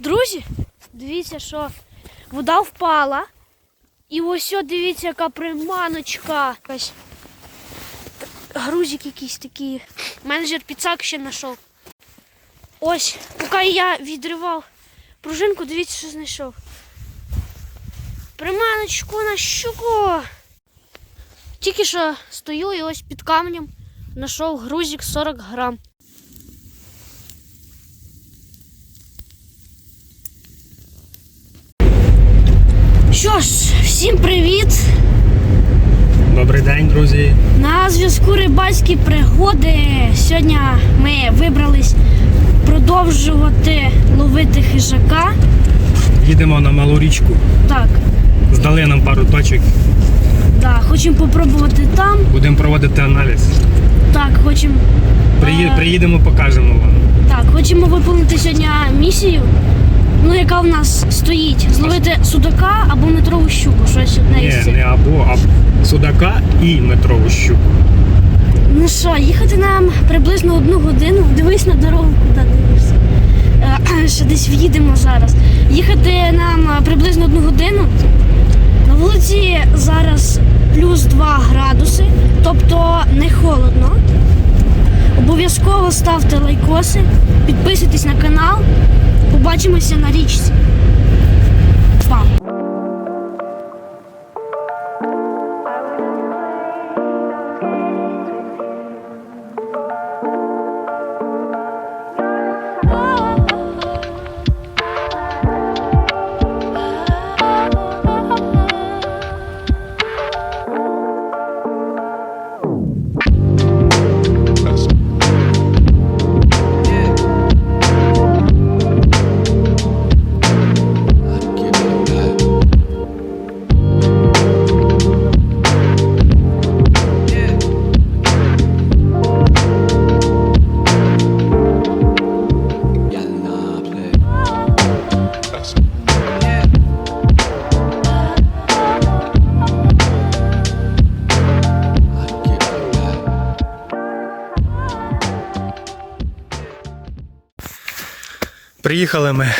Друзі, дивіться, що вода впала. І ось дивіться, яка приманочка. Якась грузик якийсь такий. Менеджер підсак ще знайшов. Ось, поки я відривав пружинку, дивіться, що знайшов. Приманочку на щуку. Тільки що стою і ось під камнем знайшов грузик 40 грам. Що ж, всім привіт! Добрий день, друзі. На зв'язку рибальські пригоди. Сьогодні ми вибрались продовжувати ловити хижака. Їдемо на малу річку. Так, Здали нам пару точок. да, хочемо попробувати там. Будемо проводити аналіз. Так, хочемо. Приї... е, Приїдемо, покажемо вам. Так, хочемо виконати сьогодні місію, ну яка в нас стоїть. Зловити судака або метрову щуку. Щось одне Ні, із цих. не або, а судака і метрову щуку. Ну що, їхати нам приблизно одну годину. Дивись на дорогу, куди дивишся. Е, Ще десь в'їдемо зараз. Їхати нам е, приблизно одну годину. На вулиці зараз плюс 2 градуси, тобто не холодно. Обов'язково ставте лайкоси, підписуйтесь. Побачимося на річці. Приїхали ми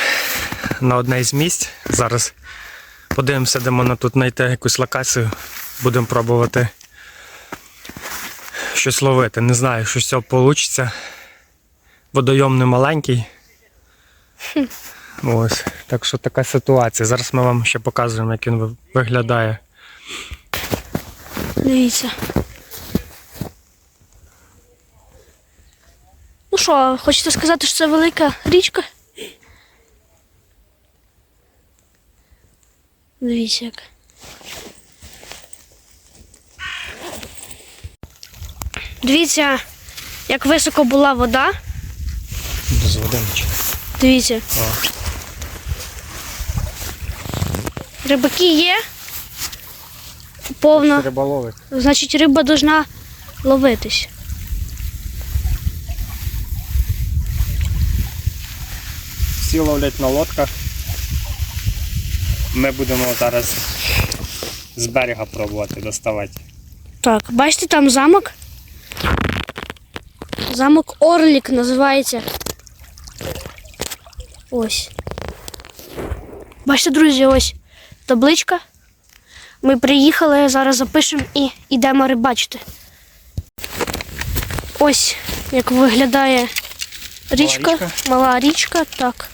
на одне із місць. Зараз подивимося, де можна тут знайти якусь локацію. Будемо пробувати щось ловити. Не знаю, що з цього вийде. Водойом не маленький. Ось. Так що така ситуація. Зараз ми вам ще покажемо, як він виглядає. Дивіться. Ну що, хочете сказати, що це велика річка? Дивіться як. Дивіться, як високо була вода. З водиночки. Дивіться. О. Рибаки є. Повно. Риболовець. Значить, риба должна ловитись. Всі ловлять на лодках. Ми будемо зараз з берега пробувати доставати. Так, бачите, там замок. Замок Орлік називається. Ось. Бачите, друзі, ось табличка. Ми приїхали, зараз запишемо і йдемо рибачити. Ось як виглядає річка, річка. мала річка, так.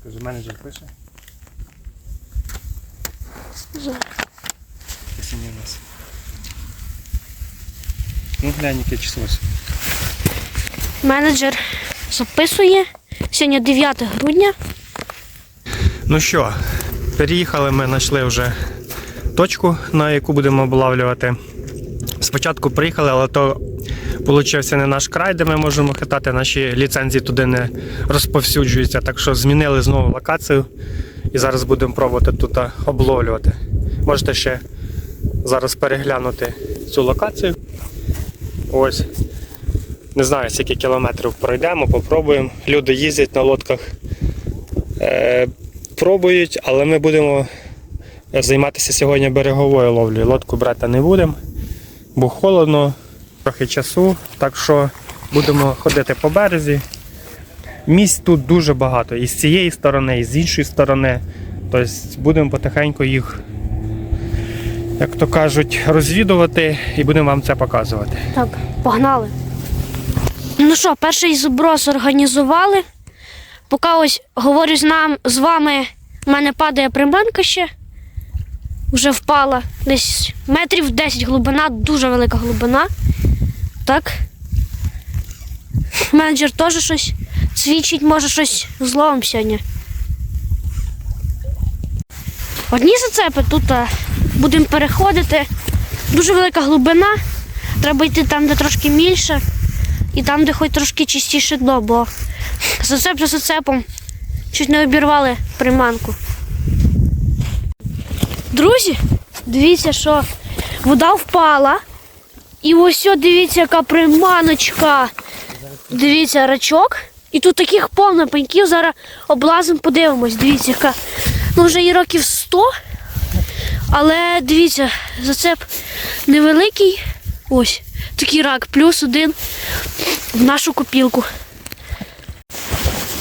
Скажи, менеджер пише. Посині нас. Ну глянь, яке число. Менеджер записує. Сьогодні 9 грудня. Ну що, переїхали ми, знайшли вже точку, на яку будемо облавлювати. Спочатку приїхали, але то получився не наш край, де ми можемо хитати, наші ліцензії туди не розповсюджуються. Так що змінили знову локацію і зараз будемо пробувати тут обловлювати. Можете ще зараз переглянути цю локацію. Ось. Не знаю, скільки кілометрів пройдемо, попробуємо. Люди їздять на лодках. Е, пробують, але ми будемо займатися сьогодні береговою ловлею. Лодку брати не будемо, бо холодно, трохи часу. Так що будемо ходити по березі, Місць тут дуже багато. І з цієї сторони, і з іншої сторони. Тобто будемо потихеньку їх, як то кажуть, розвідувати і будемо вам це показувати. Так, погнали. Ну що, перший зброс організували. Поки ось говорю з нам з вами, в мене падає приманка ще. Вже впала. Десь метрів 10 глибина, дуже велика глибина. Так. Менеджер теж щось свідчить, може щось зловим сьогодні. Одні зацепи тут будемо переходити. Дуже велика глибина. Треба йти там, де трошки більше, і там, де хоч трошки чистіше дно, бо зацеп за зацепом чуть не обірвали приманку. Друзі, дивіться, що вода впала. І ось дивіться, яка приманочка. Дивіться, рачок. І тут таких повно пеньків. Зараз облазимо, подивимось. Дивіться, яка. Ну, вже і років 100. Але дивіться, зацеп невеликий. Ось такий рак, плюс один в нашу копілку.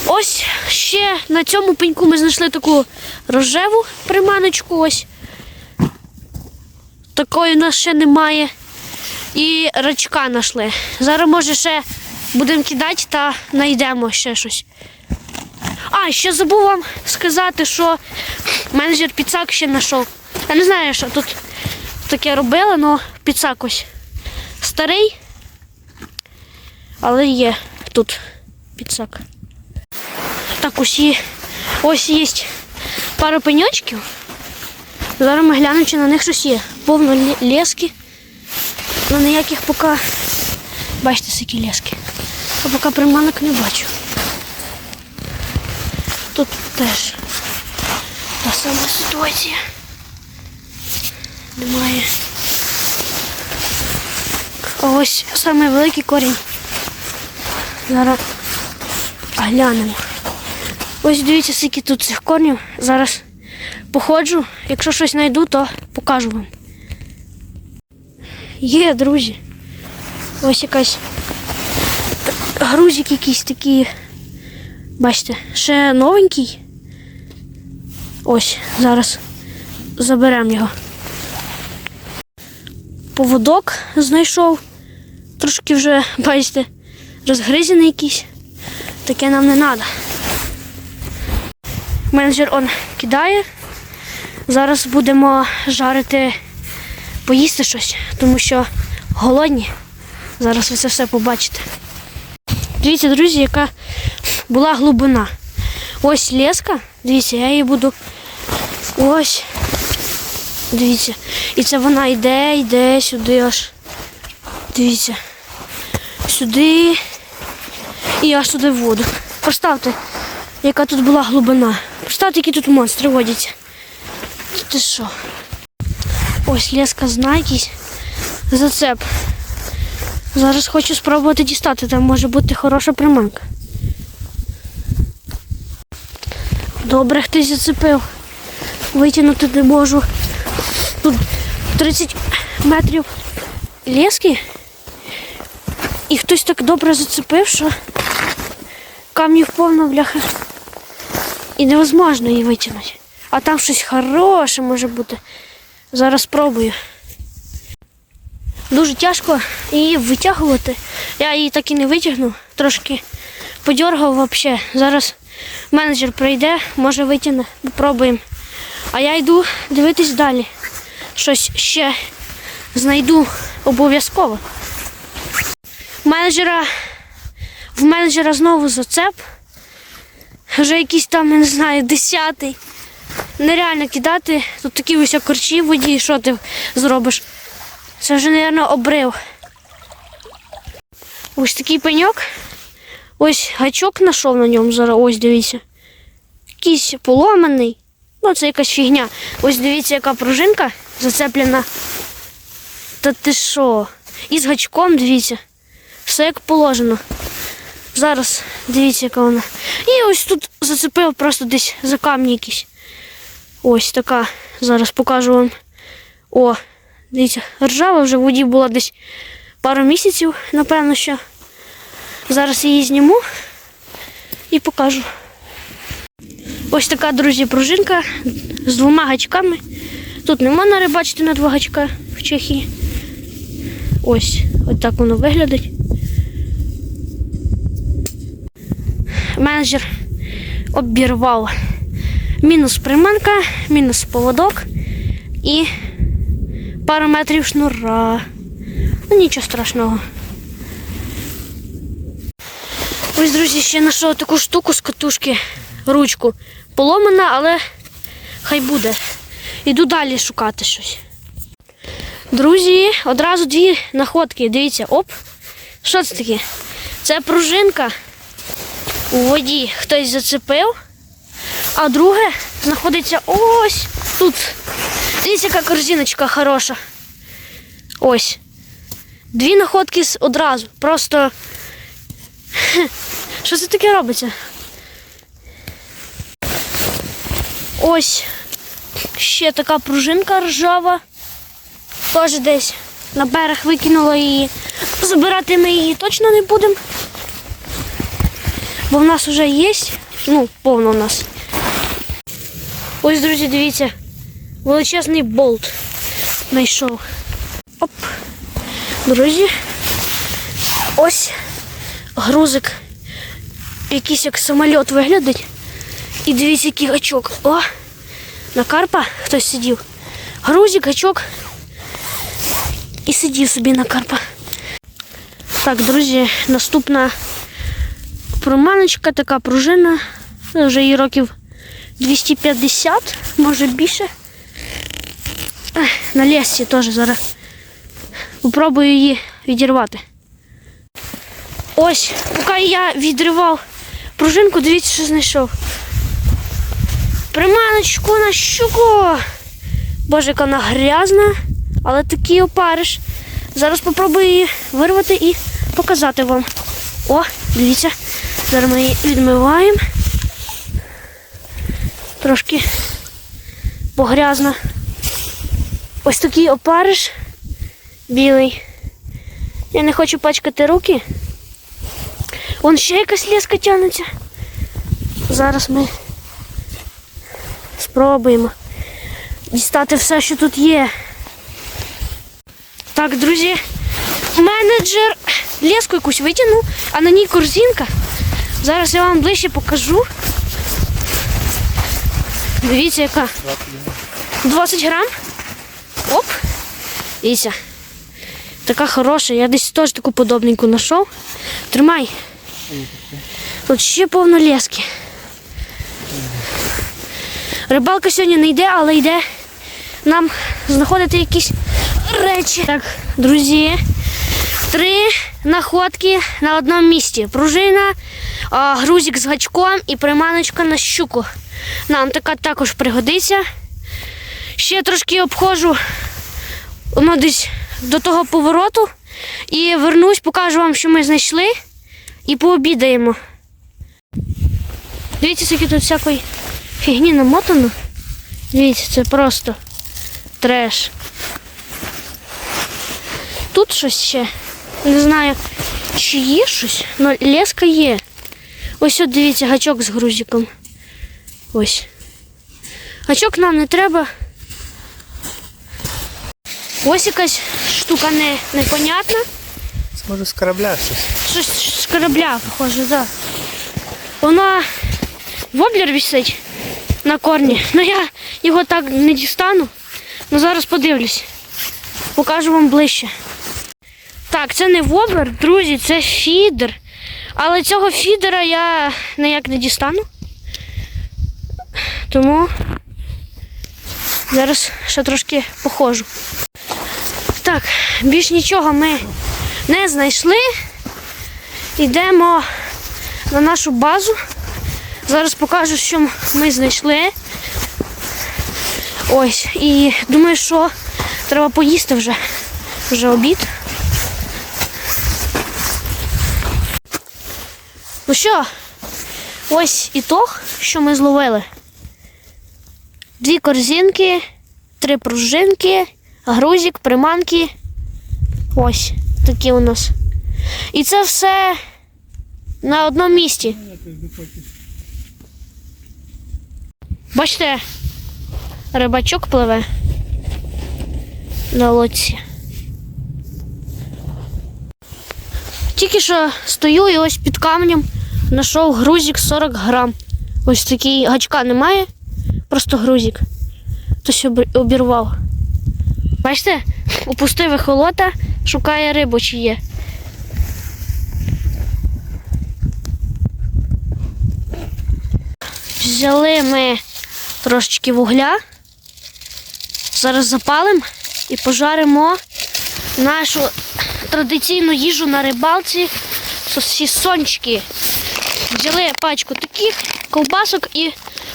Ось ще на цьому пеньку ми знайшли таку рожеву приманочку. Ось. Такої у нас ще немає. І рачка знайшли. Зараз, може, ще будемо кидати та знайдемо ще щось. А, ще забув вам сказати, що менеджер підсак ще знайшов. Я не знаю, що тут таке робили, але підсак ось старий, але є тут підсак. Так, ось є, ось є пара пеньочків. Зараз ми глянемо, чи на них щось є. Повно лески. Ну ніяких поки. Бачите, скільки лески. А поки приманок не бачу. Тут теж та сама ситуація. Немає. Ось самий великий корінь. Зараз глянемо. Ось дивіться, скільки тут цих корнів. Зараз походжу. Якщо щось знайду, то покажу вам. Є, друзі. Ось якась грузик якийсь такий. Бачите, ще новенький. Ось, зараз заберемо його. Поводок знайшов. Трошки вже, бачите, розгризений якийсь. Таке нам не треба. Менеджер он кидає. Зараз будемо жарити, поїсти щось, тому що голодні. Зараз ви це все побачите. Дивіться, друзі, яка була глибина. Ось леска. Дивіться, я її буду. Ось. Дивіться. І це вона йде, йде сюди аж. Дивіться. Сюди. І аж туди в воду. Представте, яка тут була глибина. Представте, які тут монстри водяться. Ти що? Ось леска знає якийсь зацеп. Зараз хочу спробувати дістати, там може бути хороша приманка. Добре, хтось зацепив. Витягнути не можу. Тут 30 метрів лески. І хтось так добре зацепив, що камнів повно бляха. І невозможно її витягнути. А там щось хороше може бути. Зараз спробую. Дуже тяжко її витягувати. Я її так і не витягну. Трошки подергав взагалі. Зараз менеджер прийде, може витягне, попробуємо. А я йду дивитись далі. Щось ще знайду обов'язково. Менеджера, в менеджера знову зацеп. Вже якийсь там, я не знаю, десятий. Нереально кидати. Тут такі ось корчі в воді, що ти зробиш? Це вже, мабуть, обрив. Ось такий пеньок. Ось гачок знайшов на ньому зараз. Ось дивіться. Якийсь поломаний. Ну, це якась фігня. Ось дивіться, яка пружинка зацеплена. Та ти що? І з гачком, дивіться. Все як положено. Зараз дивіться, яка вона. І ось тут зацепив просто десь за камні якісь. Ось така. Зараз покажу вам. О, дивіться, ржава вже в воді була десь пару місяців, напевно, що. Зараз її зніму. і покажу. Ось така, друзі, пружинка з двома гачками. Тут не можна рибачити на два гачка в Чехії. Ось, от так воно виглядить. Менеджер обірвав мінус приманка, мінус поводок і пару метрів шнура. Ну нічого страшного. Ось, друзі, ще знайшов таку штуку з катушки, ручку. Поломана, але хай буде. Іду далі шукати щось. Друзі, одразу дві находки. Дивіться, оп. Що це таке? Це пружинка у воді хтось зацепив, а друге знаходиться ось тут. Дивіться, яка корзиночка хороша. Ось. Дві находки одразу. Просто. Що це таке робиться? Ось ще така пружинка ржава. Теж десь на берег викинула її. Забирати ми її точно не будемо. Бо в нас вже є. Ну, повно в нас. Ось, друзі, дивіться. Величезний болт знайшов. Оп. Друзі. Ось грузик. Якийсь як самоліт виглядить. І дивіться, який гачок. О! На карпа хтось сидів. Грузик, гачок. І сидів собі на карпа. Так, друзі, наступна проманочка, така пружина. Це Вже їй років 250, може більше. На лісі теж зараз. Попробую її відірвати. Ось, поки я відривав пружинку, дивіться, що знайшов. Приманочку на щуку. Боже, яка вона грязна, але такий опариш. Зараз попробую її вирвати і показати вам. О, дивіться. Зараз ми її відмиваємо. Трошки погрязна. Ось такий опариш білий. Я не хочу пачкати руки. Вон ще якась леска тягнеться. Зараз ми спробуємо дістати все, що тут є. Так, друзі, менеджер леску якусь витягнув, а на ній корзинка. Зараз я вам ближче покажу. Дивіться, яка. 20 грам. Оп. Дивіться. Така хороша. Я десь теж таку подобненьку знайшов. Тримай. Тут ще повно лески. Рибалка сьогодні не йде, але йде нам знаходити якісь речі. Так, друзі, три находки на одному місці. Пружина, грузик з гачком і приманочка на щуку. Нам така також пригодиться. Ще трошки обходжу ну, десь до того повороту і вернусь, покажу вам, що ми знайшли, і пообідаємо. Дивіться, скільки тут всякої фігні намотано. Дивіться, це просто треш. Тут щось ще. Не знаю, чи є щось, але леска є. Ось от дивіться, гачок з грузиком. Ось. Гачок нам не треба. Ось якась штука не, непонятна. Може з корабля щось. Щось з корабля, похоже, так. Да. Вона воблер висить на корні. Ну я його так не дістану. Ну зараз подивлюсь. Покажу вам ближче. Так, це не воблер, друзі, це фідер. Але цього фідера я ніяк не дістану. Тому зараз ще трошки походжу. Так, більш нічого ми не знайшли. Йдемо на нашу базу. Зараз покажу, що ми знайшли. Ось. І думаю, що треба поїсти вже. Вже обід. Ну що, ось ітог, що ми зловили. Дві корзинки, три пружинки, грузик, приманки. Ось такі у нас. І це все На одному місці. Бачите, рибачок пливе на лодці. Тільки що стою і ось під камнем знайшов грузик 40 грам. Ось такий гачка немає, просто грузик. Хтось обірвав. Бачите, упустив ехолота, шукає рибу, чи є. Взяли ми трошечки вугля. Зараз запалимо і пожаримо нашу традиційну їжу на рибалці сосісончики. Взяли пачку таких ковбасок і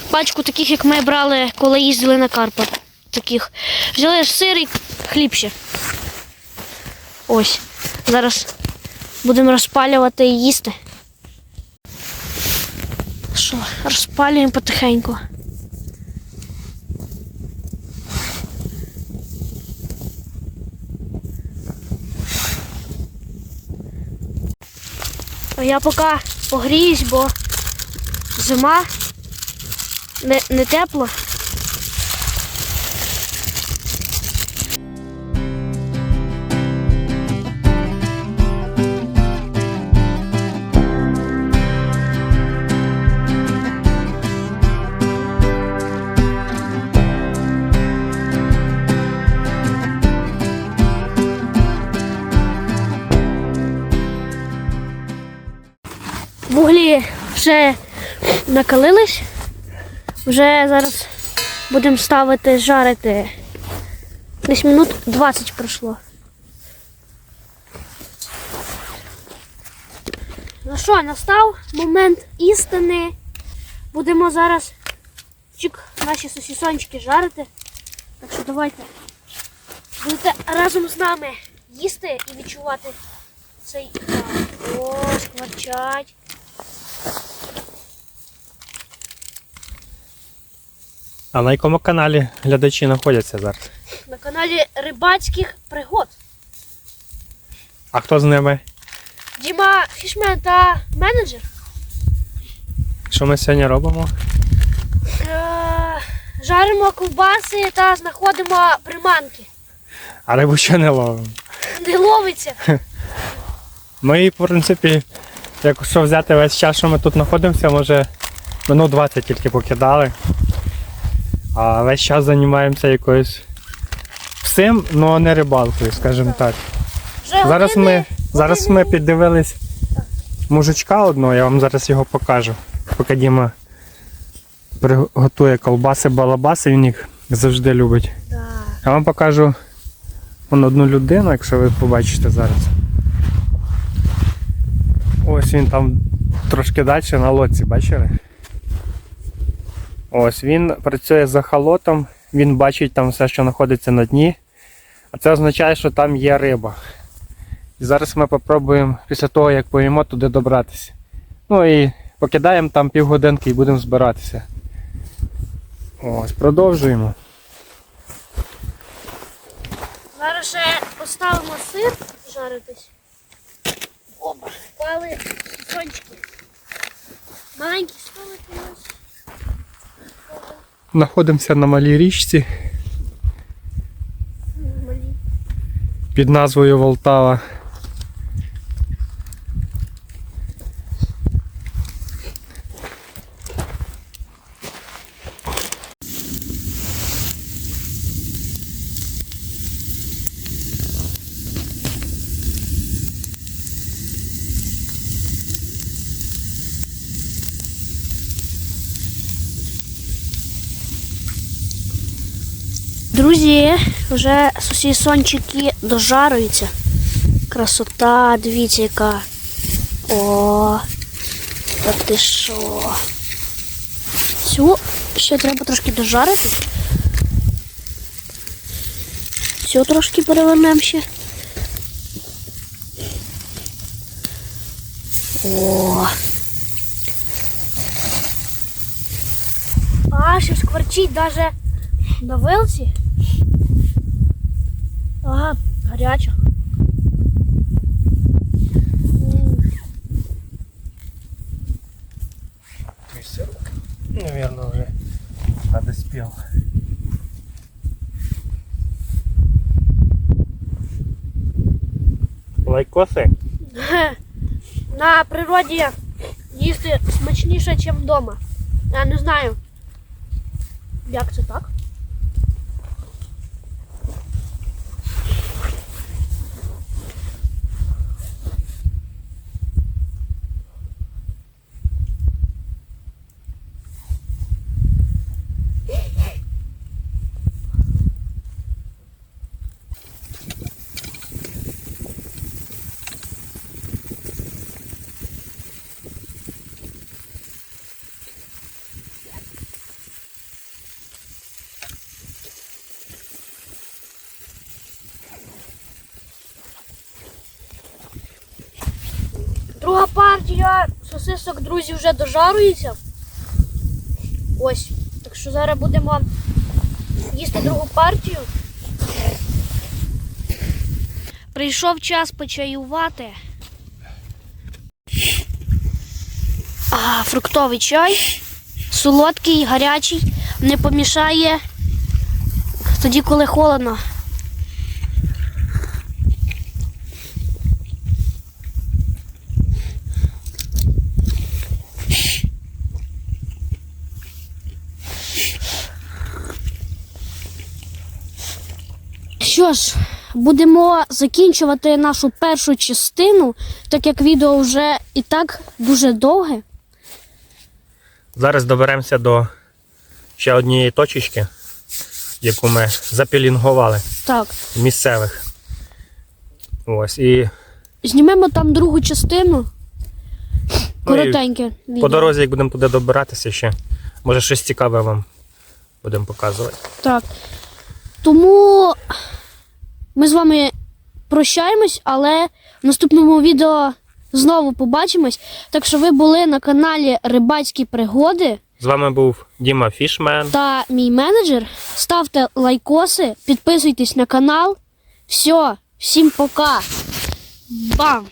пачку таких, як ми брали, коли їздили на Карпат. Таких. Взяли сир і хліб ще. Ось. Зараз будемо розпалювати і їсти. Що, розпалюємо потихеньку. Я поки погріюсь, бо зима не, не тепло. Вже накалились. Вже зараз будемо ставити жарити. Десь минут 20 пройшло. Ну що, настав момент істини. Будемо зараз чик, наші сосісончики жарити. Так що давайте будете разом з нами їсти і відчувати цей. О, скворчать. А на якому каналі глядачі знаходяться зараз? На каналі рибацьких пригод. А хто з ними? Діма Фішмен та менеджер. Що ми сьогодні робимо? Е, жаримо ковбаси та знаходимо приманки. А рибу ще не ловимо. Не ловиться. Ми, в принципі, якщо взяти весь час, що ми тут знаходимося, може минут 20 тільки покидали. А весь час займаємося якоюсь всім, але не рибалкою, скажімо так. Зараз ми, зараз ми піддивились мужичка одного, я вам зараз його покажу. Поки Діма приготує колбаси, балабаси, він їх завжди любить. Я вам покажу вон одну людину, якщо ви побачите зараз. Ось він там трошки далі на лодці, бачили? Ось він працює за халотом, він бачить там все, що знаходиться на дні. А це означає, що там є риба. І зараз ми спробуємо після того, як поїмо, туди добратися. Ну і покидаємо там півгодинки і будемо збиратися. Ось, продовжуємо. Зараз ще поставимо сир жаритись. Оба. Впали сончики. Маленькі столики у нас. Знаходимося на малій річці під назвою Волтава. Друзі, вже сосісончики дожарюються. Красота, дивіться яка. О, та ти що? Цю ще треба трошки дожарити. Цю трошки перевернемо ще. О. А, ще скворчить даже на вилці. Ага, гаряча. М. все. Наверное, уже подоспел. Лайкоси? На природі їсти смачніше, ніж вдома. Я не знаю. Як це так? Партія сосисок, друзі, вже дожарується. Ось. Так що зараз будемо їсти другу партію. Прийшов час почаювати. А, фруктовий чай. Солодкий, гарячий, не помішає тоді, коли холодно. Що ж, будемо закінчувати нашу першу частину, так як відео вже і так дуже довге. Зараз доберемося до ще однієї точечки, яку ми запілінгували Так, місцевих. Ось. І знімемо там другу частину. Ну Коротеньке відео. по дорозі, як будемо туди добиратися ще, може щось цікаве вам будемо показувати. Так. Тому ми з вами прощаємось, але в наступному відео знову побачимось. Так що ви були на каналі Рибацькі пригоди З вами був Діма Фішмен. та мій менеджер. Ставте лайкоси, підписуйтесь на канал. Все, всім пока. Бам!